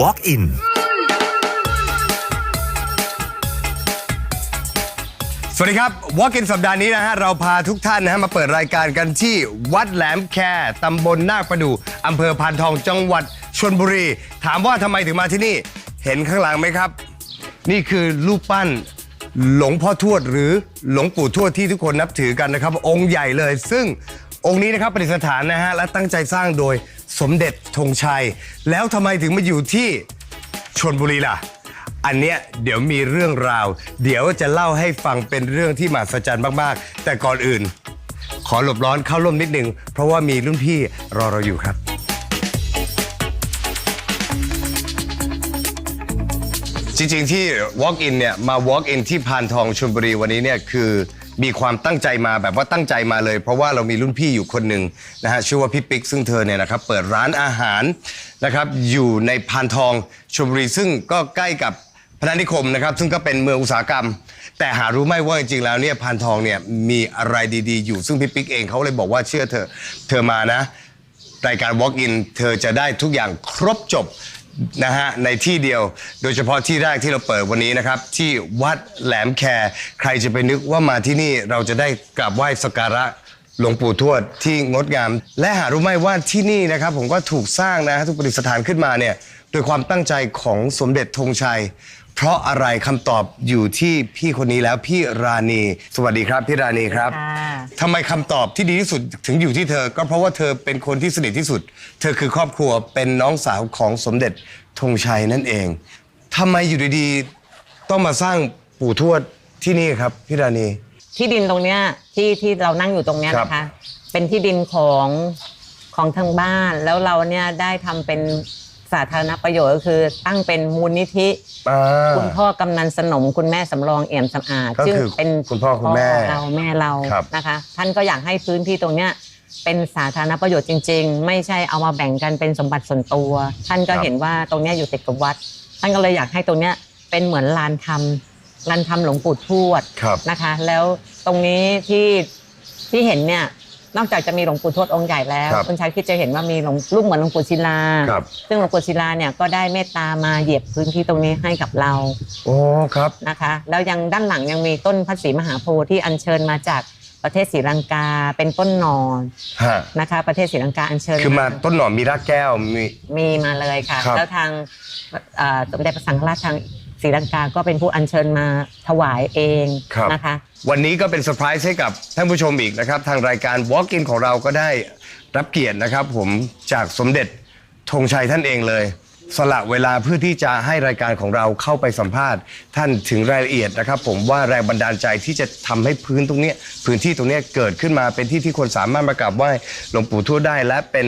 Walk in สวัสดีครับวอ k กินสัปดาห์นี้นะฮะ เราพาทุกท่านนะฮะ มาเปิดรายการกันที่วัดแหลมแคตำบลนาคประดู่อำเภอพานทองจังหวัดชนบุรี ถามว่าทำไมถึงมาที่นี่ เห็นข้างหลังไหมครับ นี่คือรูปปั้นหลวงพ่อทวดหรือหลวงปู่ทวดที่ทุกคนนับถือกันนะครับ องค์ใหญ่เลย ซึ่งองค์นี้นะครับประดิษฐานนะฮะและตั้งใจสร้างโดย สมเด็จธงชัย แล้วทำไมถึงมาอยู่ที่ชนบุรีล่ะ อันเนี้ยเดี๋ยวมีเรื่องราว เดี๋ยวจะเล่าให้ฟังเป็นเรื่องที่มหัศจรรย์มากๆ แต่ก่อนอื่น ขอหลบร้อนเข้าร่มนิดนึง เพราะว่ามีรุ่นพี่รอเราอยู่ครับ จริงๆที่ Walk in เนี่ยมา Walk in ที่พานทองชลบุรีวันนี้เนี่ยคือ มีความตั้งใจมาแบบว่าตั้งใจมาเลย เพราะว่าเรามีรุ่นพี่อยู่คนหนึ่งนะฮะชื่อว่าพี่ปิ๊กซึ่งเธอเนี่ยนะครับเปิดร้านอาหารนะครับอยู่ในพานทองชลบุรีซึ่งก็ใกล้กับพนัสนิคมนะครับซึ่งก็เป็นเมืองอุตสาหกรรม แต่หารู้ไหมว่าจริงๆแล้วเนี่ยพานทองเนี่ยมีอะไรดีๆ อยู่ซึ่งพี่ปิ๊กเองเขาเลยบอกว่าเชื่อเธอเธอมานะ รายการ Walk In เธอจะได้ทุกอย่างครบจบ นะฮะในที่เดียว โดยเฉพาะที่แรกที่เราเปิดวันนี้นะครับ ที่วัดแหลมแคใครจะไปนึกว่ามาที่นี่เราจะได้กราบไหว้สักการะหลวงปู่ทวดที่งดงาม และหารู้ไหมว่าที่นี่นะครับ ผมก็ถูกสร้างนะถูกประดิษฐานขึ้นมาเนี่ยโดยความตั้งใจของสมเด็จธงชัย เพราะอะไรคำตอบอยู่ที่พี่คนนี้แล้วพี่ราณี สวัสดีครับพี่ราณีครับค่ะ ทำไมคำตอบที่ดีที่สุดถึงอยู่ที่เธอ ก็เพราะว่าเธอเป็นคนที่สนิทที่สุด เธอคือครอบครัวเป็นน้องสาวของสมเด็จธงชัยนั่นเองทำไมอยู่ดีๆต้องมาสร้างปู่ทวดที่นี่ครับพี่ราณี ที่ดินตรงเนี้ยที่ที่เรานั่งอยู่ตรงเนี้ยครับนะคะ เป็นที่ดินของของทางบ้านแล้วเราเนี่ยได้ทำเป็น สาธารณประโยชน์ก็คือตั้งเป็นมูลนิธิ อ่า คุณพ่อกำนันสนมคุณแม่สำรองเอี่ยมสะอาดก็คือซึ่งเป็นคุณพ่อคุณแม่เราแม่เราครับ นะคะ ท่านก็อยากให้พื้นที่ตรงเนี้ยเป็นสาธารณประโยชน์จริง ๆ ไม่ใช่เอามาแบ่งกันเป็นสมบัติส่วนตัว ท่านก็เห็นว่าตรงเนี้ยอยู่ติดกับวัด ท่านก็เลยอยากให้ตรงเนี้ยเป็นเหมือนลานธรรมลานธรรมหลวงปู่ทวด ครับ นะคะแล้วตรงนี้ที่ที่เห็นเนี่ย นอกจากจะมีหลวงปู่ทวดองค์ใหญ่แล้วครับคุณชายคิดจะเห็นว่ามีหลวงรูปเหมือนหลวงปู่ศิลา ครับ ซึ่งหลวงปู่ศิลาเนี่ยก็ได้เมตตามาเหยียบพื้นที่ตรงนี้ให้กับเราโอ้ครับ นะคะ แล้วยังด้านหลังยังมีต้นพระศรีมหาโพธิ์ที่อัญเชิญมาจากประเทศศรีลังกาเป็นต้นหนอนฮะ นะคะ ประเทศศรีลังกาอัญเชิญ คือมาต้นหนอนมีรากแก้วมี มีมาเลยค่ะ ครับแล้วทางเอ่อสมเด็จพระสังฆราชทาง ศรีลังกาก็เป็นผู้อัญเชิญมาถวายเองครับ นะคะ วันนี้ก็เป็นเซอร์ไพรส์ให้กับท่านผู้ชมอีกนะครับ ทางรายการ Walk In ของเราก็ได้รับเกียรตินะครับ ผมจากสมเด็จธงชัยท่านเองเลย สละเวลาเพื่อที่จะให้รายการของเราเข้าไปสัมภาษณ์ ท่านถึงรายละเอียดนะครับ ผมว่าแรงบันดาลใจที่จะทำให้พื้นตรงเนี้ยพื้นที่ตรงเนี้ยเกิดขึ้นมาเป็นที่ที่คนสามารถมากราบไหว้หลวงปู่ทวดได้ และเป็น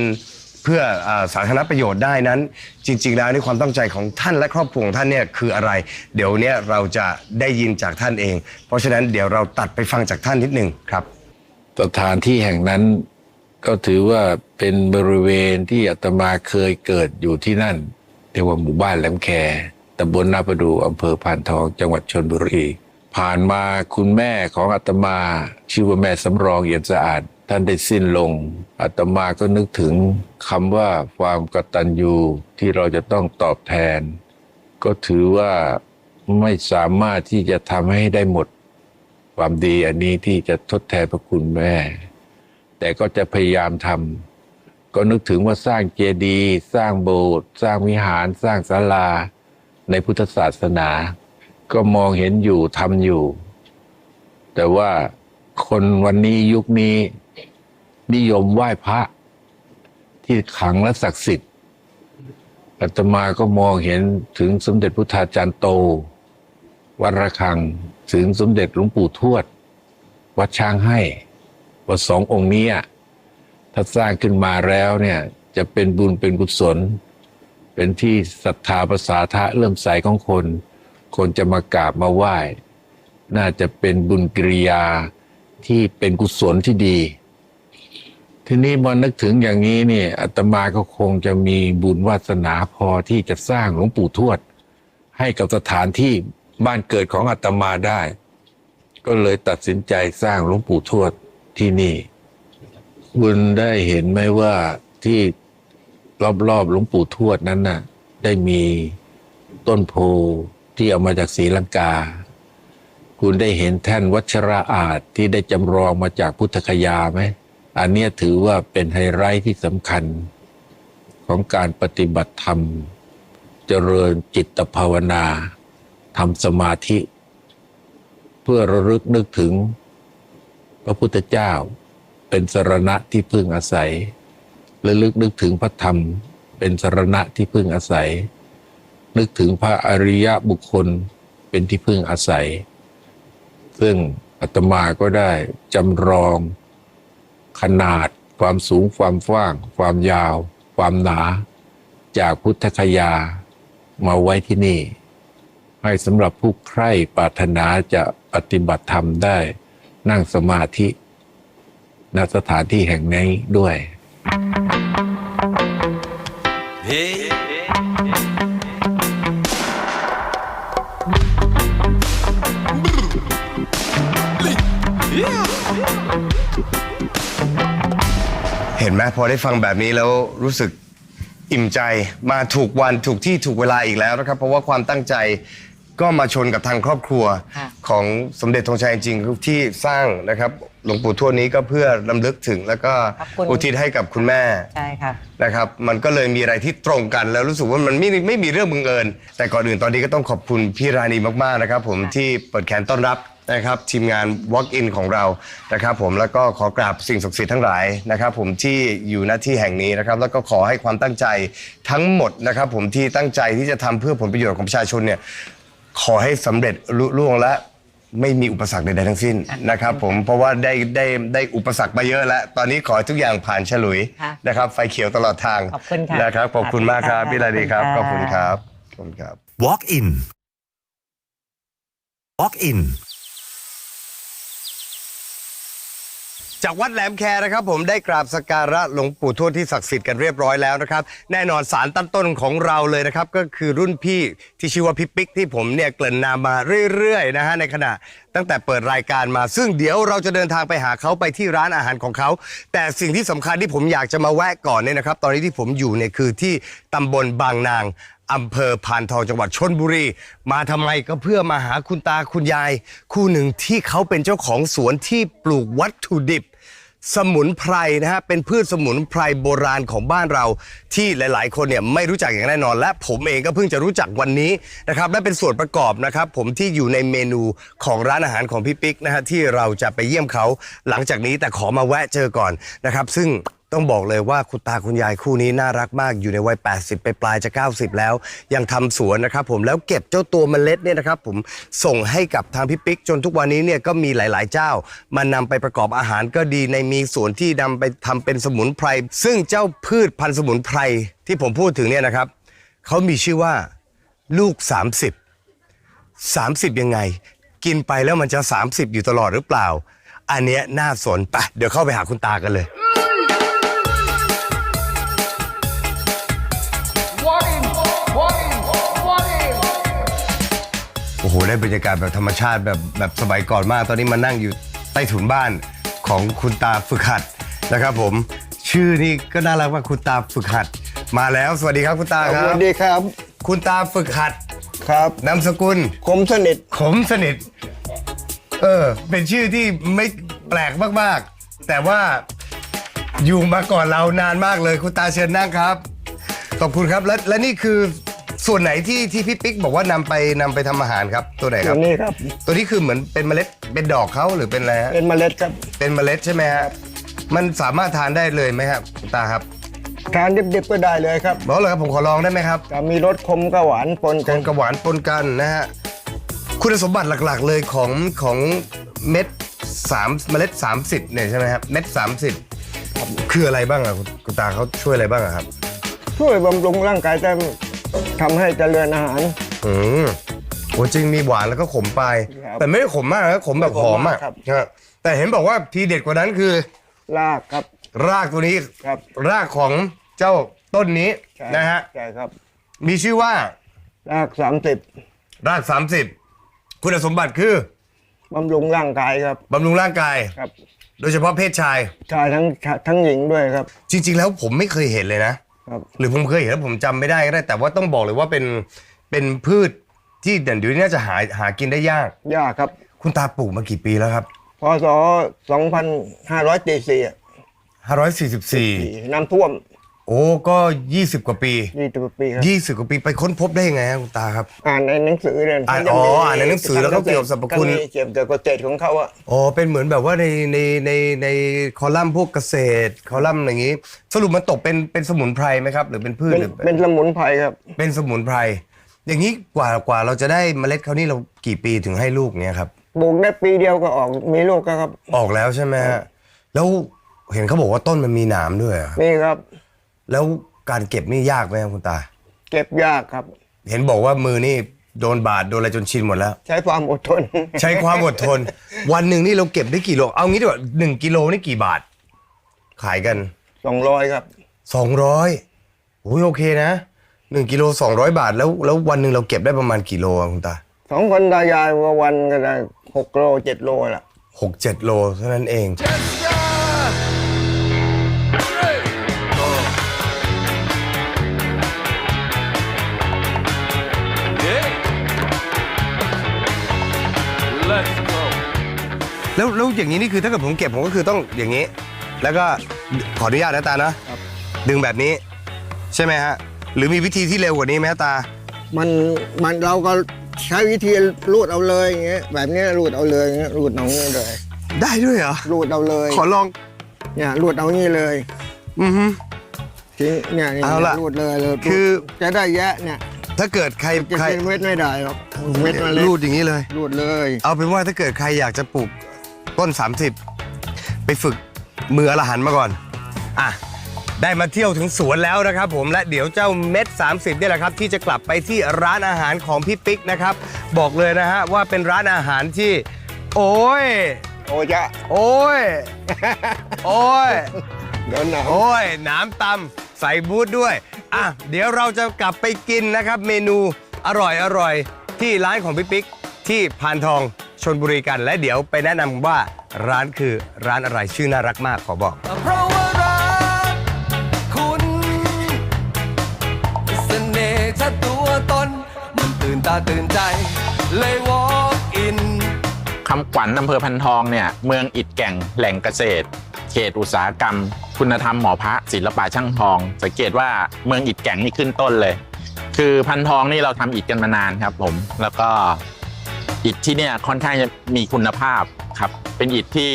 เพื่ออาสาธารณประโยชน์ได้นั้น จริง ๆ แล้วในความตั้งใจของท่านและครอบครัวของท่านเนี่ยคืออะไร เดี๋ยวเนี้ยเราจะได้ยินจากท่านเอง เพราะฉะนั้นเดี๋ยวเราตัดไปฟังจากท่านนิดหนึ่งครับ สถานที่แห่งนั้นก็ถือว่าเป็นบริเวณที่อาตมาเคยเกิดอยู่ที่นั่นเรียกว่าหมู่บ้านแหลมแคตำบลนาประดูอำเภอพานทองจังหวัดชนบุรี ผ่านมาคุณแม่ของอาตมา ชื่อว่าแม่สำรองเอี่ยมสะอาด ท่านได้สิ้นลงอาตมาก็นึกถึงคำว่าความกตัญญูที่เราจะต้องตอบแทน ก็ถือว่าไม่สามารถที่จะทำให้ได้หมด ความดีอันนี้ที่จะทดแทนพระคุณแม่ แต่ก็จะพยายามทำก็นึกถึงว่าสร้างเจดีย์สร้างโบสถ์สร้างวิหารสร้างศาลา ในพุทธศาสนา ก็มองเห็นอยู่ทำอยู่ แต่ว่าคนวันนี้ยุคนี้ นิยมไหว้พระ ที่ขังและศักดิ์สิทธิ์อาตมาก็มองเห็นถึงสมเด็จพุทธาจารย์โต วัดระฆังถึงสมเด็จหลวงปู่ทวด วัดช้างให้ว่าสององค์นี้ถ้าสร้างขึ้นมาแล้วเนี่ยจะเป็นบุญเป็นกุศล เป็นที่ศรัทธาภาษาทะเริ่มใสของคน คนจะมากราบมาไหว้ น่าจะเป็นบุญกิริยาที่เป็นกุศลที่ดี ทีนี้พอนึกถึงอย่างนี้เนี่ยอาตมาก็คงจะมีบุญวาสนาพอที่จะสร้างหลวงปู่ทวด ให้กับสถานที่บ้านเกิดของอาตมาได้ ก็เลยตัดสินใจสร้างหลวงปู่ทวดที่นี่ คุณได้เห็นไหมว่าที่รอบๆหลวงปู่ทวดนั้นน่ะ ได้มีต้นโพที่เอามาจากศรีลังกา คุณได้เห็นแท่นวัชระอาจที่ได้จำลองมาจากพุทธคยาไหม อันนี้ถือว่าเป็นไฮไลท์ที่สำคัญของการปฏิบัติธรรม เจริญจิตภาวนาทำสมาธิ เพื่อระลึกนึกถึง พระพุทธเจ้าเป็นสรณะที่พึ่งอาศัยระลึกนึกถึงพระธรรม เป็นสรณะที่พึ่งอาศัย นึกถึงพระอริยบุคคลเป็นที่พึ่งอาศัย ซึ่งอาตมาก็ได้จำลอง ขนาด ความสูงความกว้าง ความยาว ความหนา จากพุทธคยา มาไว้ที่นี่ ให้สำหรับผู้ใคร่ปรารถนาจะปฏิบัติธรรมได้ นั่งสมาธิณสถานที่แห่งนี้ด้วย เห็นไหมพอได้ฟังแบบนี้แล้วรู้สึกอิ่มใจมาถูกวันถูกที่ถูกเวลาอีกแล้วนะครับ เพราะว่าความตั้งใจก็มาชนกับทางครอบครัวค่ะของสมเด็จธงชัยจริงๆที่สร้างนะครับ หลวงปู่ทวดนี้ก็เพื่อลำลึกถึงแล้วก็ขอบคุณ อุทิศให้กับคุณแม่ ใช่ค่ะ นะครับมันก็เลยมีอะไรที่ตรงกันแล้วรู้สึกว่ามันไม่ไม่มีเรื่องบังเอิญแต่ก่อนอื่นตอนนี้ก็ต้องขอบคุณพี่ราณีมากๆนะครับ ผมที่เปิดแขนต้อนรับ นะครับทีมงาน Walk In ของเรานะครับผมแล้วก็ขอกราบสิ่งศักดิ์สิทธิ์ทั้งหลายนะครับผมที่อยู่หน้าที่แห่งนี้นะครับแล้วก็ขอให้ความตั้งใจทั้งหมดนะครับผมที่ตั้งใจที่จะทำเพื่อผลประโยชน์ของประชาชนเนี่ยขอให้สำเร็จลุล่วงและไม่มีอุปสรรคใดๆทั้งสิ้นนะครับผมเพราะว่าได้ได้ได้อุปสรรคมาเยอะแล้ว ตอนนี้ขอให้ทุกอย่างผ่านฉลุยค่ะนะครับไฟเขียวตลอดทางขอบคุณค่ะนะครับขอบคุณมากครับสวัสดีค่ะพี่ราดีครับขขออบบคุคุณณคค่ะรับขอบคุณครับ Walk in Walk in จากวัดแหลมแคนะครับผมได้กราบสักการะหลวงปู่ทวดที่ศักดิ์สิทธิ์กันเรียบร้อยแล้วนะครับ แน่นอนสารตั้งต้นของเราเลยนะครับ ก็คือรุ่นพี่ที่ชื่อว่าพี่ปิ๊กที่ผมเนี่ยเกริ่นนามมาเรื่อยๆนะฮะในขณะตั้งแต่เปิดรายการมา ซึ่งเดี๋ยวเราจะเดินทางไปหาเขาไปที่ร้านอาหารของเขา แต่สิ่งที่สำคัญที่ผมอยากจะมาแวะก่อนเนี่ยนะครับ ตอนนี้ที่ผมอยู่เนี่ยคือที่ตำบลบางนางอำเภอพานทองจังหวัดชนบุรี มาทำไมก็เพื่อมาหาคุณตาคุณยาย คู่หนึ่งที่เขาเป็นเจ้าของสวนที่ปลูกวัตถุดิบ สมุนไพรนะฮะเป็นพืชสมุนไพรโบราณของบ้านเราที่หลาย ๆ คนเนี่ยไม่รู้จักอย่างแน่นอน และผมเองก็เพิ่งจะรู้จักวันนี้นะครับและเป็นส่วนประกอบนะครับ ผมที่อยู่ในเมนูของร้านอาหารของพี่ปิ๊กนะฮะที่เราจะไปเยี่ยมเขาหลังจากนี้แต่ขอมาแวะเจอก่อนนะครับ ซึ่ง ต้องบอกเลยว่าคุณตาคุณยายคู่นี้น่ารักมากอยู่ในวัย 80 ไปปลายจะ 90 แล้ว ยังทำสวนนะครับผมแล้วเก็บเจ้าตัวเมล็ดเนี่ยนะครับผมส่งให้กับทางพี่ปิ๊กจนทุกวันนี้เนี่ยก็มีหลาย ๆ เจ้ามานำไปประกอบอาหารก็ดีในมีสวนที่นำไปทำเป็นสมุนไพร ซึ่งเจ้าพืชพันธุ์สมุนไพรที่ผมพูดถึงเนี่ยนะครับเขามีชื่อว่าลูก 30 30 ยังไง กินไปแล้วมันจะ 30 อยู่ตลอดหรือเปล่า อันเนี้ยน่าสนไปเดี๋ยวเข้าไปหาคุณตากันเลย หได้บรรยากาศแบบธรรมชาติแบบแบบสมัยก่อนมาก ตอนนี้มานั่งอยู่ใต้ถุนบ้านของคุณตาฝึกหัดนะครับ ผมชื่อนี่ก็น่ารักว่ากคุณตาฝึกหัด มาแล้วสวัสดีครับคุณตาคสรับ วัสดีครับคุณตาฝึกหัดครับ นามสกุลคมสนิทขมสนิท เออ เป็นชื่อที่ไม่แปลกมาก ๆ แต่ว่าอยู่มาก่อนเรานานมากเลย คุณตาเชิญนั่งครับ ขอบคุณครับ และและนี่คือ ส่วนไหนที่ที่พี่ปิ๊กบอกว่านำไปนำไปทำอาหารครับตัวไหนคตัรัวบ นี้ครับ ตัวนี้คือเหมือนเป็นเมล็ดเป็นดอกเขาหรือเป็นอะไรฮะเป็นเมล็ดครับเป็นเมล็ดใช่ไหมฮะมันสามารถทานได้เลยไหมครับคุณตาครับทานดิบๆก็ได้เลยครับบอกเลยครับผมขอลองได้ไหมครับ จะมีรสคมกับหวานปนคกันนกับหวานปนกันนะฮะ คุณสมบัติหลักๆเลยของของเม็ดสามเมล็ด 30เนี่ยใช่ไหมครับ เม็ด 30 คืออะไรบ้างอะคุณคุณตาเขาช่วยอะไรบ้างอะครับ ช่วยบำรุงร่างกายแต่ ทำให้เจริญอาหาร อืมโอ้จริงมีหวานแล้วก็ขมปลายครับแต่ไม่ได้ขมมากนะขมแบบหอมอะครับ ฮะแต่เห็นบอกว่าทีเด็ดกว่านั้นคือรากครับรากตัวนี้ครับรากของเจ้าต้นนี้ใช่นะฮะใช่ครับ มีชื่อว่า รากสามสิบราก 30 คุณสมบัติคือบำรุงร่างกายครับบำรุงร่างกาย ครับโดยเฉพาะเพศชาย ชายทั้งทั้งหญิงด้วยครับ จริง ๆ แล้วผมไม่เคยเห็นเลยนะครับ หรือผมเคยเห็นแล้วผมจำไม่ได้ก็ได้ แต่ว่าต้องบอกเลยว่าเป็นเป็นพืชที่เดี๋ยวนี้น่าจะหาหากินได้ยาก ยากครับคุณตาปลูกมากี่ปีแล้วครับ พศ2544อะ544 น้ำท่วม โอ้ก็ 20 กว่าปี20กว่าปีครับ 20 กว่าปีไปค้นพบได้ยังไงครับคุณตาครับ อ่านในหนังสือเนี่ยอ่านเขาจะอ๋อมีอ่านในหนังสือแล้วก็เกี่ยวกับสรรพคุณ ก็มีเกี่ยวกับเกษตรของเขาอะอ๋อเป็นเหมือนแบบว่าในในในในคอลัมน์พวกเกษตรคอลัมน์อย่างนี้ สรุปมันตกเป็นเป็นสมุนไพรไหมครับ หรือเป็นพืชเป็นหรือเป็นสมุนไพรครับ เป็นสมุนไพร อย่างนี้กว่ากว่าเราจะได้เมล็ดเขานี่เรากี่ปีถึงให้ลูกเนี่ยครับ ปลูกได้ปีเดียวก็ออกมีลูกก็ครับ ออกแล้วใช่ไหมฮะแล้วเห็นเขาบอกว่าต้นมันมีหนามด้วยอะครับ นี่ครับ แล้วการเก็บนี่ยากไหมครับคุณตา เก็บยากครับ เห็นบอกว่ามือนี่โดนบาดโดนอะไรจนชินหมดแล้ว ใช้ความอดทน ใช้ความอดทน วันหนึ่งนี่เราเก็บได้กี่โลเอางี้ดีกว่าหนึ่งกิโลนี่กี่บาท ขายกันสองร้อยครับสองร้อยโอ้ยโอเคนะหนึ่งกิโลสองร้อยบาทแล้วแล้ววันหนึ่งเราเก็บได้ประมาณกี่โลอะคุณตาสองคนตายายว่าวันก็ได้หกโลเจ็ดโลละหกเจ็ดโลเท่านั้นเอง แล้วแล้วอย่างนี้นี่คือถ้าเกิดผมเก็บผมก็คือต้องอย่างนี้ แล้วก็ขออนุญาตนะตานะดึงแบบนี้ ใช่ไหมฮะ หรือมีวิธีที่เร็วกว่านี้ไหมฮะตา มันมันเราก็ใช้วิธีรูดเอาเลยอย่างเงี้ยแบบเนี้ยรูดเอาเลยอย่างเงี้ยรูดเอางี้เลยได้ด้วยเหรอ รูดเอาเลยขอลอง เนี่ยรูดเอางี้เลยอือฮึ ทิ้งเนี่ยเนี่ยเอาล่ะรูดเลยเลยคือ จะได้แยะเนี่ยถ้าเกิดใครจะใครเป็นเม็ดไม่ได้หรอกเม็ดมันเล็กรูดอย่างนี้เลย รูดเลย เอาเป็นว่าถ้าเกิดใครอยากจะปลูก ต้น 30 ไปฝึกมืออรหันต์มาก่อน อะ ได้มาเที่ยวถึงสวนแล้วนะครับผมและเดี๋ยวเจ้าเม็ด 30เนี่ยแหละครับ ที่จะกลับไปที่ร้านอาหารของพี่ปิ๊กนะครับ บอกเลยนะฮะว่าเป็นร้านอาหารที่ โอ้ย โอ้จะโอ้ย โอ้ย เดี๋ยวหนาวโอ้ยหน้ำตำใส่บูธด้วย อะ เดี๋ยวเราจะกลับไปกินนะครับ เมนูอร่อยอร่อยที่ร้านของพี่ปิ๊กที่พานทอง ชนบุรีกัน และเดี๋ยวไปแนะนำว่าร้านคือร้านอะไรชื่อน่ารักมากขอบอก เพราะว่ารักคุณเสน่ห์ชัดตัวตน มันตื่นตาตื่นใจ เลย walk in คำขวัญอำเภอพันทองเนี่ยเมืองอิฐแก่งแหล่งเกษตร เขตอุตสาหกรรม คุณธรรมหมอพระศิลปะช่างทอง สังเกตว่าเมืองอิฐแก่งนี่ขึ้นต้นเลย คือพันทองนี่เราทำอิฐกันมานานครับผม แล้วก็ อิฐที่เนี่ยค่อนข้างจะมีคุณภาพครับ เป็นอิฐที่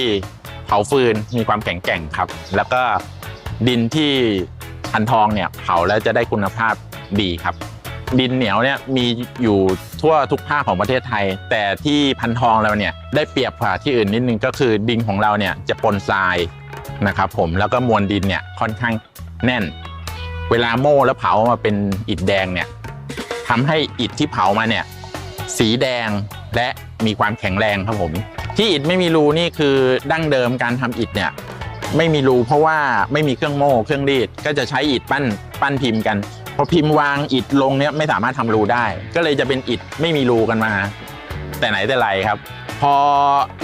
เผาฟืนมีความแข็งแกร่งครับ แล้วก็ดินที่พันทองเนี่ยเผาแล้วจะได้คุณภาพดีครับ ดินเหนียวเนี่ยมีอยู่ทั่วทุกภาคของประเทศไทย แต่ที่พันทองเราเนี่ยได้เปรียบกว่าที่อื่นนิดนึงก็คือดินของเราเนี่ยจะปนทรายนะครับผมแล้วก็มวลดินเนี่ยค่อนข้างแน่น เวลาโม่แล้วเผามาเป็นอิฐแดงเนี่ยทำให้อิฐที่เผามาเนี่ยสีแดง และมีความแข็งแรงครับผม ที่อิฐไม่มีรูนี่คือดั้งเดิมการทำอิฐเนี่ยไม่มีรูเพราะว่าไม่มีเครื่องโม่เครื่องรีดก็จะใช้อิฐปั้นปั้นพิมพ์กันพอพิมพ์วางอิฐลงเนี่ยไม่สามารถทำรูได้ ก็เลยจะเป็นอิฐไม่มีรูกันมา แต่ไหนแต่ไรครับ พอ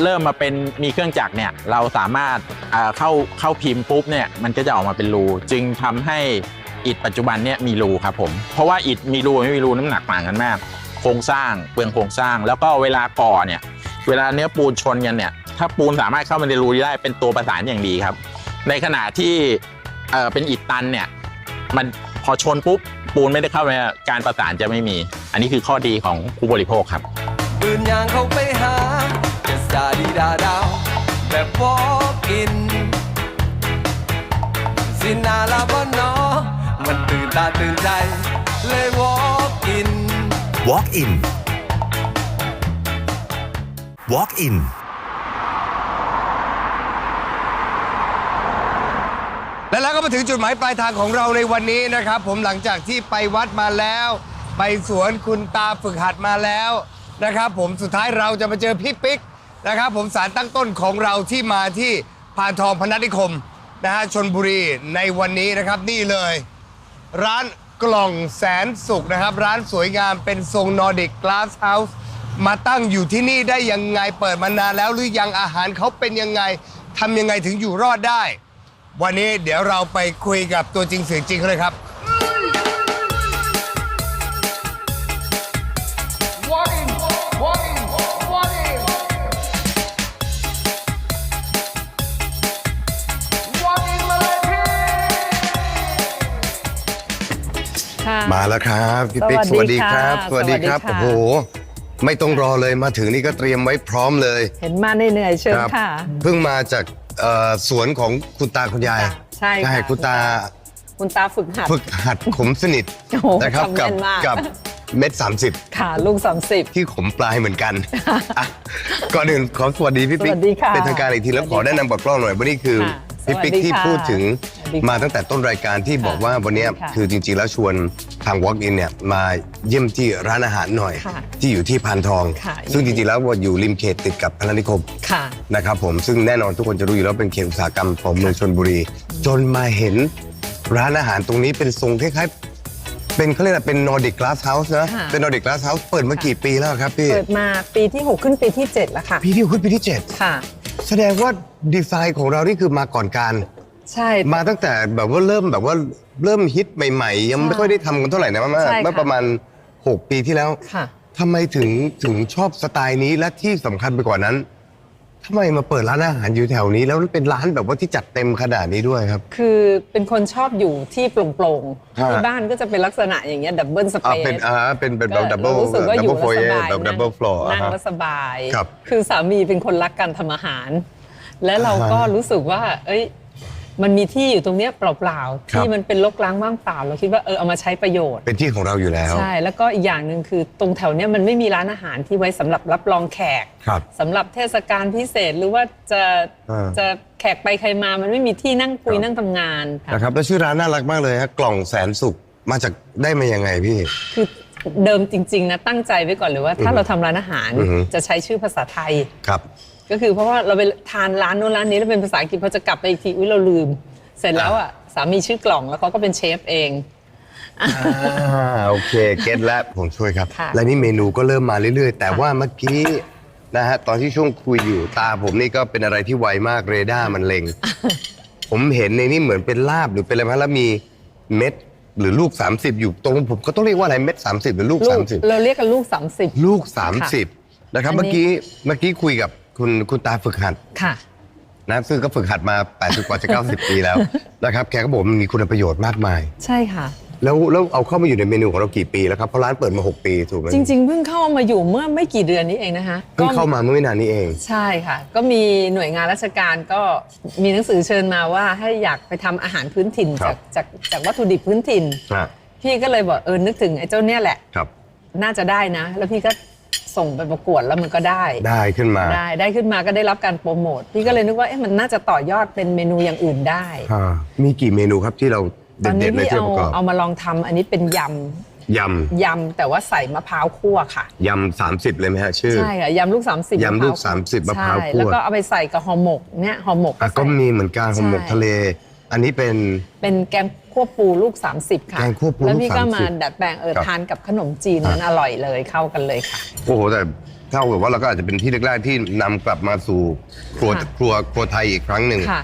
เริ่มมาเป็นมีเครื่องจักรเนี่ยเราสามารถเข้าเข้าพิมพ์ปุ๊บเนี่ยมันก็จะออกมาเป็นรูจึงทำให้อิฐปัจจุบันเนี่ยมีรูครับผม เพราะว่าอิฐมีรูไม่มีรูน้ำหนักต่างกันมาก ครงสร้างเปลืองโครงสร้าง แล้วก็เวลาก่อเนี่ย เวลาเนื้อปูนชนกันเนี่ย ถ้าปูนสามารถเข้ามาในรูได้เป็นตัวประสานอย่างดีครับ ในขณะที่เออเป็นอิฐตันเนี่ยมันพอชนปุ๊บปูนไม่ได้เข้าไปการประสานจะไม่มี อันนี้คือข้อดีของผู้บริโภคครับปืนยางเข้าไปหาเกสดาดีดาดาวแบบ walk in สินาลาบอนอมันตื่นตาตื่นใจ เลย walk in Walk in Walk in และแล้วก็มาถึงจุดหมายปลายทางของเราในวันนี้นะครับ ผมหลังจากที่ไปวัดมาแล้ว ไปสวนคุณตาฝึกหัดมาแล้วนะครับ ผมสุดท้ายเราจะมาเจอพี่ปิ๊กนะครับ ผมสารตั้งต้นของเราที่มาที่พานทองพนัสนิคมนะฮะชนบุรีในวันนี้นะครับนี่เลย ร้าน กล่องแสนสุขนะครับ ร้านสวยงามเป็นทรงนอร์ดิกกลาสเฮาส์มาตั้งอยู่ที่นี่ได้ยังไงเปิดมานานแล้วหรือยังอาหารเขาเป็นยังไงทำยังไงถึงอยู่รอดได้ วันนี้เดี๋ยวเราไปคุยกับตัวจริงเสียงจริงเขาเลยครับ แล้วครับพี่ปิ๊กสสวัวัสสดีดีครับค่ะสวัสดีครับสวัสดีค่ะ โอ้โหไม่ต้องรอเลยมาถึงนี่ก็เตรียมไว้พร้อมเลย เห็นมาเหนื่อยๆเชิญครับ ค่ะ เพิ่งมาจากเอ่อสวนของคุณตาคุณยายใช่ค่ะคุณตาคุณตาฝึกหัดฝึกหัดขมสนิทโอ้โหนะครับจำแม่กับนมากกับเม็ดสามสิบค่ะลูก 30 ที่ขมปลายเหมือนกันอะก่อนอื่นขอสวัสดีพี่ปิ๊กสวัสดีค่ะเป็นทางการอีกทีแล้วสวัสดีขอแนะนำบอกกล้องหน่อยว่านี่คือ ค่ะ พี่ปิ๊กสวัสดีที่ค่ะพูดถึงสวัสดีค่ะมาตั้งแต่ต้นรายการที่ค่ะบอกว่าวันเนี้ยค่ะคือจริงๆ แล้วชวนทาง Walk In เนี่ยมาเยี่ยมที่ร้านอาหารหน่อย ค่ะที่อยู่ที่พานทอง ค่ะ ซึ่งจริงๆ แล้วอยู่ริมเขตติดกับพระนิคมค่ะ นะครับผมซึ่งแน่นอนทุกคนจะรู้อยู่แล้วเป็นเขตอุตสาหกรรมของเมืองชนบุรี จนมาเห็นร้านอาหารตรงนี้เป็นทรงคล้ายๆเป็นเขาเรียกอะไรเป็นนอร์ดิกกลาสเฮาส์นะค่ะ เป็นนอร์ดิกกลาสเฮาส์เปิดมากี่ปีแล้วครับพี่เปิดมาปีที่ 6 ขึ้นปีที่ 7 แล้วค่ะปีที่ขึ้นปีที่ค่ะ7 แสดงว่าดีไซน์ของเรานี่คือมาก่อนการ ใช่ มาตั้งแต่แบบว่าเริ่มแบบว่าเริ่มฮิตใหม่ ๆ ยังไม่ค่อยได้ทำกันเท่าไหร่นะมาใช่ค่ะ เมื่อประมาณ 6 ปีที่แล้วค่ะ ทำไมถึงถึงชอบสไตล์นี้และที่สำคัญไปกว่านั้น ทำไมมาเปิดร้านอาหารอยู่แถวนี้ แล้วเป็นร้านแบบว่าที่จัดเต็มขนาดนี้ด้วยครับ คือเป็นคนชอบอยู่ที่โปร่งๆฮะที่บ้านก็จะเป็นลักษณะอย่างเงี้ยดับเบิลสเปอ่าซเป็นอ่าเป็นเป็นแบบดับเบิลรู้สึกว่าอดับเบิยู่ลโฟแล้วเยสบายแบบดับเบิลฟลอร์ นั่งแล้วสบาย ครับคือสามีเป็นคนรักการทำอาหาร และเราก็อ่าฮะ รู้สึกว่า เอ้ย มันมีที่อยู่ตรงเนี้ยเปล่าๆครับ ที่มันเป็นรกร้างว่างเปล่า เราคิดว่าเออเอามาใช้ประโยชน์ เป็นที่ของเราอยู่แล้ว ใช่ แล้วก็อีกอย่างหนึ่งคือตรงแถวเนี้ยมันไม่มีร้านอาหารที่ไว้สำหรับรับรองแขกครับ สำหรับเทศกาลพิเศษหรือว่าจะอ่าจะแขกไปใครมามันไม่มีที่นั่งคุยครับ นั่งทำงานค่ะนะครับแล้วชื่อร้านน่ารักมากเลยฮะกล่องแสนสุขมาจากได้มายังไงพี่ คือเดิมจริง ๆ นะตั้งใจไว้ก่อนเลยว่า ถ้าอือฮึเราทำร้านอาหารอือฮึ จะใช้ชื่อภาษาไทย ครับ ก็คือเพราะว่าเราไปทานร้านโน้นร้านนี้แล้วเป็นภาษาอังกฤษพอจะกลับไปอีกทีอุ้ยเราลืม เสร็จแล้วอะสามีชื่อกล่องแล้วเขาก็เป็นเชฟเอง อ่าโอเคเก็ตแล้วผมช่วยครับ ค่ะ และนี่เมนูก็เริ่มมาเรื่อยๆ แต่ว่าเมื่อกี้นะฮะตอนที่ช่วงคุยอยู่ตาผมนี่ก็เป็นอะไรที่ไวมากเรดาร์มันเล็ง ผมเห็นในนี่เหมือนเป็นลาบหรือเป็นอะไรมาแล้วมีเม็ดหรือลูก 30 อยู่ตรงผมก็ต้องเรียกว่าอะไรเม็ด 30 หรือลูก ลูก30 เราเรียกกันลูก30ลูก ค่ะ30 นะครับ อันนี้ เมื่อกี้เมื่อกี้คุยกับ คุณคุณตาฝึกหัดค่ะ นะซึ่งก็ฝึกหัดมา 80 กว่าจะ 90 ปีแล้วนะครับ แกก็บอกว่ามันมีคุณประโยชน์มากมาย ใช่ค่ะ แล้วแล้วเอาเข้ามาอยู่ในเมนูของเรากี่ปีแล้วครับ เพราะร้านเปิดมา 6 ปีถูกไหมจริงๆเพิ่งเข้ามาอยู่เมื่อไม่กี่เดือนนี้เองนะคะเพิ่งก็เข้ามาเมื่อไม่นานนี้เอง ใช่ค่ะ ก็มีหน่วยงานราชการก็มีหนังสือเชิญมาว่าให้อยากไปทำอาหารพื้นถิ่นครัจากบ จากจากวัตถุดิบพื้นถิ่นอะพี่ก็เลยบอกเออนึกถึงไอ้เจ้าเนี่ยแหละ ครับ น่าจะได้นะ แล้วพี่ก็ ส่งไปประกวดแล้วมันก็ได้ ได้ขึ้นมา ได้ได้ขึ้นมาก็ได้รับการโปรโมทพี่ก็เลยนึกว่าเอ๊ะมันน่าจะต่อยอดเป็นเมนูอย่างอื่นได้ อ่ามีกี่เมนูครับที่เราตอนเด็นี้ดๆเลยพี่ที่เอาประกอบเอามาลองทำอันนี้เป็นยยำยำแต่ว่าใส่มะพร้าวคั่วค่ะำยำ30เลยไหมฮะชื่อ ใช่ค่ะยำลูก30ยำลูก30มะพร้าวคั่ว ใช่แล้วก็เอาไปใส่กับห่อหมกเนี่ยห่อหมกอะใส่ก็มีเหมือนกันห่อหมกใช่ ทะเล อันนี้เป็น เป็นแกงคั่วปูลูก 30 ค่ะแกงคั่วปูแล้วพี่ลูกก็30มาดัดแปลงเออครับ ทานกับขนมจีนนั้นอร่อยเลยเข้ากันเลยค่ะ โอ้โห แต่เท่ากับว่าเราก็อาจจะเป็นที่แรกๆที่นำกลับมาสู่ครัวค่ะ ครัวครัวไทยอีกครั้งหนึ่ง ค่ะ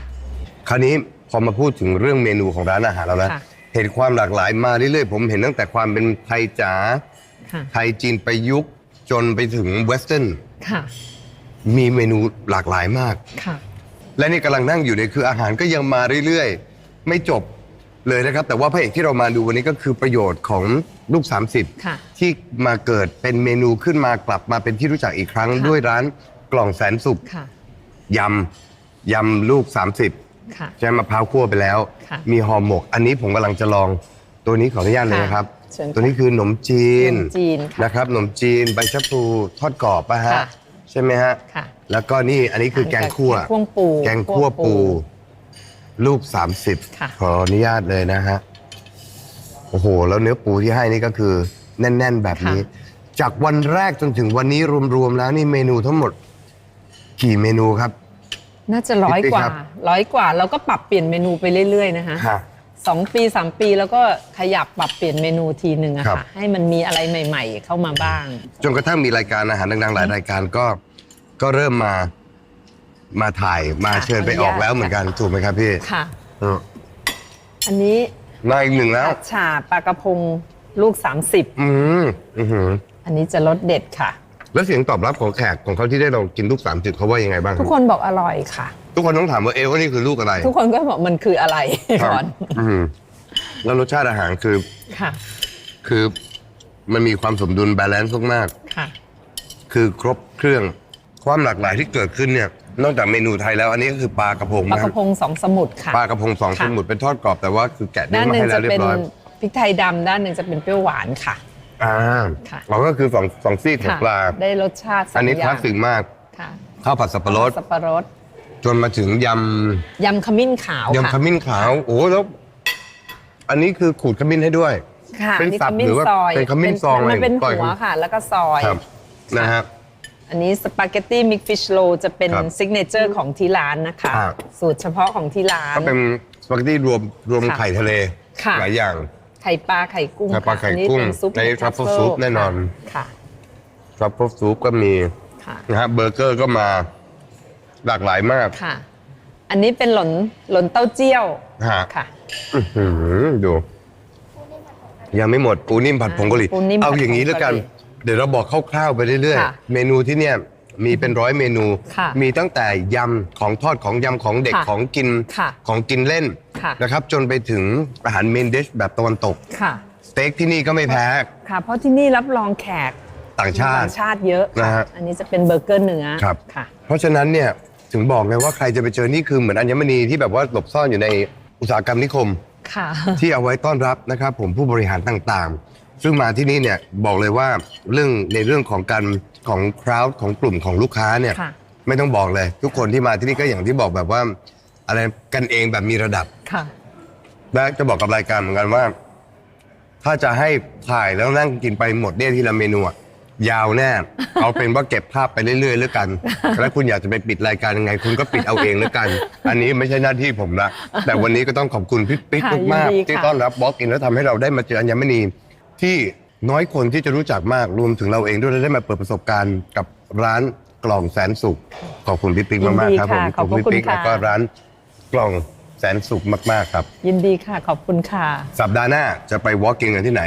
คราวนี้พอมาพูดถึงเรื่องเมนูของร้านอาหารแล้วนะ ค่ะ เห็นความหลากหลายมาเรื่อยๆ ผมเห็นตั้งแต่ความเป็นไทยจ๋า ค่ะไทยจีนประยุกต์จนไปถึงเวสเทิร์น ค่ะมีเมนูหลากหลายมาก ค่ะ และนี่กำลังนั่งอยู่เนี่ยคืออาหารก็ยังมาเรื่อยๆ ไม่จบเลยนะครับ แต่ว่าพระเอกที่เรามาดูวันนี้ก็คือประโยชน์ของลูก ค่ะ 30 ที่มาเกิดเป็นเมนูขึ้นมากลับมาเป็นที่รู้จักอีกครั้งค่ะด้วยร้านกล่องแสนสุขค่ะ ยำยำลูก 30 ค่ะ ใช่ไหมมะพร้าวคั่วไปแล้ว ค่ะมีห่อหมก อันนี้ผมกำลังจะลองตัวนี้ขออนุญาตเลยค่ะนะครับเชิญค่ะตัวนี้คือขนมจีนขนมจีนค่ะนะครับขนมจีนใบชะพลูทอดกรอบปะฮะค่ะ ใช่ไหมฮะ ค่ะ แล้วก็นี่อันนี้คือแกงคั่ว แกงคั่วปูแกงคั่วคั่วปูปู ลูก ค่ะ 30 ขออนุญาตเลยนะฮะ โอ้โห แล้วเนื้อปูที่ให้นี่ก็คือ แน่น ๆ แบบนี้ จากวันแรกจนถึงวันนี้รวม ๆ แล้วนี่เมนูทั้งหมด กี่เมนูครับ น่าจะร้อยพี่กว่าครับ ร้อยกว่าเราก็ปรับเปลี่ยนเมนูไปเรื่อยๆนะคะค่ะสองปีสามปีแล้วก็ขยับปรับเปลี่ยนเมนูทีหนึ่งอะครับ ค่ะให้มันมีอะไรใหม่ ๆ เข้ามาบ้าง จนกระทั่งมีรายการอาหารดังๆหลายรายการก็ ก็เริ่มมามาถ่ายมาค่ะเชิญไปออกแล้วเหมือนกันถูกไหมครับพี่ค่ะ เอออันนี้มาอีกหนึ่งแล้วผัดฉ่าปลากระพงลูก30อืมอือหืออันนี้จะรสเด็ดค่ะ แล้วเสียงตอบรับของแขกของเขาที่ได้ลองกินลูกสามจุดเขาว่ายังไงบ้างทุกคนบอกอร่อยค่ะ ทุกคนต้องถามว่าเอะว่านี่คือลูกอะไรทุกคนก็บอกมันคืออะไรครับก่อนอืมแล้วรสชาติอาหารคือค่ะคือมันมีความสมดุลบาลานซ์มากค่ะ ๆคือครบเครื่อง ความหลากหลายที่เกิดขึ้นเนี่ยนอกจากเมนูไทยแล้วอันนี้ก็คือปลากระพงปลานะกระพงสองสมุทรค่ะปลากระพงสองสค่ะมุดเป็นทอดกรอบแต่ว่าคือแกะเนื้ด้าอนมาหนึ่งให้แล้จะวเรียเป็นบร้อยพริกไทยดำด้านหนึ่งจะเป็นเปรี้ยวหวานค่ะอ่าค่ะเราก็คือสองสองซีกของค่ะปลาได้รสชาติสงอันนี้ย่คลางสสิกมากค่ะข้าวผัดสับปะรดสับปะรด จนมาถึงยยำขมิ้นขาวำยำขค่ะมิ้นขาวโอ้แล้วอันนี้คือขูดขมิ้นให้ด้วยค่ะเป็นนี่สับขมิ้หรืนอว่าซอยเป็นขมิ้นซองมันเป็นอะไรหัวค่ะ แล้วก็ซอยครับนะฮะ อันนี้สปาเกตตี้มิกฟิชโลจะเป็นครับซิกเนเจอร์ของที่ร้านนะคะอ่าสูตรเฉพาะของที่ร้าน ก็เป็นสปาเกตตี้รวมรวมค่ะไข่ทะเล ค่ะ หลายอย่าง ไข่ปลาไข่กุ้งไข่ปลาค่ะไข่อันนี้กุ้งเป็นซุปใน truffle soup แน่นอน ค่ะทรัฟเฟิลซูปก็มีค่ะ นะฮะเบอร์เกอร์ก็มาหลากหลายมาก ค่ะ อันนี้เป็นหล่นหล่นเต้าเจี้ยวฮะ ค่ะ อื้อหือดู ยังไม่หมดปูนิ่มผัดผงกะหรี่ปูนิ่มผัดเอาอย่างนี้แล้วกันผงกะหรี่ เดี๋ยวเราบอกคร่าวๆไปเรื่อยค่ะๆ เมนูที่เนี่ยมีเป็นร้อยเมนู ค่ะมีตั้งแต่ยำของทอดของยำของเด็กค่ะของกินค่ะของกินเล่นค่ะ นะครับจนไปถึงอาหารเมนดิชแบบตะวันตก ค่ะสเต็กที่นี่ก็ไม่แพ้ค่ะ เพราะที่นี่รับรองแขกต่างชาติต่างชาติเยอะนะค่ะฮะอันนี้จะเป็นเบอร์เกอร์เนื้อครับ ค่ะ เพราะฉะนั้นเนี่ยถึงบอกไงว่าใครจะไปเจอนี่คือเหมือนอัญมณีที่แบบว่าหลบซ่อนอยู่ในอุตสาหกรรมนิคม ค่ะ ที่เอาไว้ต้อนรับนะครับผมผู้บริหารต่างๆ ซึ่งมาที่นี่เนี่ยบอกเลยว่าเรื่องในเรื่องของการของคราวของกลุ่มของลูกค้าเนี่ยค่ะ ไม่ต้องบอกเลย ทุกคนที่มาที่นี่ก็อย่างที่บอกแบบว่า อะไรกันเองแบบมีระดับ ค่ะ และจะบอกกับรายการเหมือนกันว่า ถ้าจะให้ถ่ายแล้วนั่งกินไปหมดเนี่ยทีละเมนูอะยาวแน่ เอาเป็นว่าเก็บภาพไปเรื่อยๆแล้วกัน แล้วคุณอยากจะไปปิดรายการยังไง คุณก็ปิดเอาเองแล้วกัน อันนี้ไม่ใช่หน้าที่ผมละแต่วันนี้ก็ต้องขอบคุณพี่ปิ๊กค่ะมากยินดีๆที่ค่ะต้อนรับบล็อกอินแล้วทำให้เราได้มาเจออัญมณี ที่น้อยคนที่จะรู้จักมากรวมถึงเราเองด้วยและได้มาเปิดประสบการณ์กับร้านกล่องแสนสุขขอบคุณพี่ปิ๊กยินมากดีๆครับผมค่ะขอบพระพี่คุณปิ๊กค่ะ แล้วก็ร้านกล่องแสนสุขมากๆครับ ยินดีค่ะ ขอบคุณค่ะ สัปดาห์หน้าจะไป walking กันที่ไหน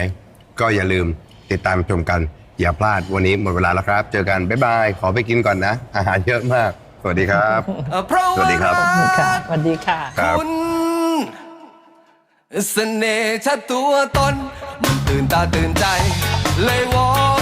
ก็อย่าลืมติดตามชมกัน อย่าพลาดวันนี้หมดเวลาแล้วครับ เจอกัน บ๊ายบาย ขอไปกินก่อนนะ อาหารเยอะมาก สวัสดีครับเพราะสวัสดีครับ ค่ะสวัสดีค่ะครับคุณเสน่ห์ชัดตัวตนมัน ตื่นตาตื่นใจ เลยวอน